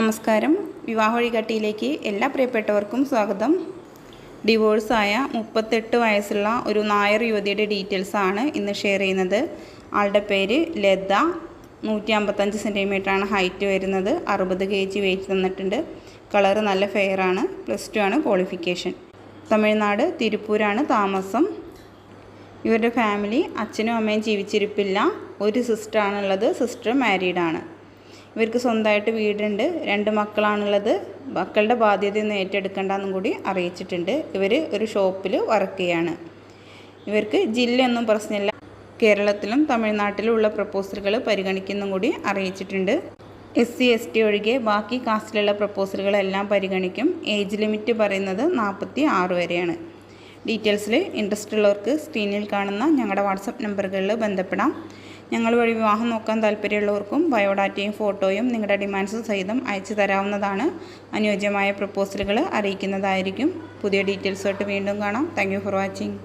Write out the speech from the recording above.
നമസ്കാരം. വിവാഹ വഴികാട്ടിയിലേക്ക് എല്ലാ പ്രിയപ്പെട്ടവർക്കും സ്വാഗതം. ഡിവോഴ്സായ മുപ്പത്തെട്ട് വയസ്സുള്ള ഒരു നായർ യുവതിയുടെ ഡീറ്റെയിൽസ് ആണ് ഇന്ന് ഷെയർ ചെയ്യുന്നത്. ആളുടെ പേര് ലത. നൂറ്റി അമ്പത്തഞ്ച് സെന്റിമീറ്ററാണ് ഹൈറ്റ് വരുന്നത്. അറുപത് കെ ജി വെയിറ്റ് തന്നിട്ടുണ്ട്. കളറ് നല്ല ഫെയർ ആണ്. പ്ലസ് ടു ആണ് ക്വാളിഫിക്കേഷൻ തമിഴ്നാട് തിരുപ്പൂരാണ് താമസം. ഇവരുടെ ഫാമിലി അച്ഛനും അമ്മയും ജീവിച്ചിരിപ്പില്ല. ഒരു സിസ്റ്ററാണുള്ളത് സിസ്റ്റർ മാരീഡാണ് ഇവർക്ക് സ്വന്തമായിട്ട് വീടുണ്ട്. രണ്ട് മക്കളാണുള്ളത്. മക്കളുടെ ബാധ്യതയൊന്നും ഏറ്റെടുക്കേണ്ടെന്നും കൂടി അറിയിച്ചിട്ടുണ്ട്. ഇവർ ഒരു ഷോപ്പിൽ വർക്ക് ചെയ്യാണ്. ഇവർക്ക് ജില്ലയൊന്നും പ്രശ്നമില്ല. കേരളത്തിലും തമിഴ്നാട്ടിലും ഉള്ള പ്രപ്പോസലുകൾ പരിഗണിക്കുന്നും കൂടി അറിയിച്ചിട്ടുണ്ട്. എസ് സി എസ് ടി ഒഴികെ ബാക്കി കാസ്റ്റിലുള്ള പ്രപ്പോസലുകളെല്ലാം പരിഗണിക്കും. ഏജ് ലിമിറ്റ് പറയുന്നത് നാൽപ്പത്തി ആറ് വരെയാണ് ഡീറ്റെയിൽസിൽ ഇൻട്രസ്റ്റ് ഉള്ളവർക്ക് സ്ക്രീനിൽ കാണുന്ന ഞങ്ങളുടെ വാട്സപ്പ് നമ്പറുകളിൽ ബന്ധപ്പെടാം. ഞങ്ങൾ വഴി വിവാഹം നോക്കാൻ താല്പര്യമുള്ളവർക്കും ബയോഡാറ്റയും ഫോട്ടോയും നിങ്ങളുടെ ഡിമാൻഡ്സ് സഹിതം അയച്ചു തരാവുന്നതാണ്. അനുയോജ്യമായ പ്രപ്പോസലുകൾ അറിയിക്കുന്നതായിരിക്കും. പുതിയ ഡീറ്റെയിൽസുമായിട്ട് വീണ്ടും കാണാം. Thank for watching.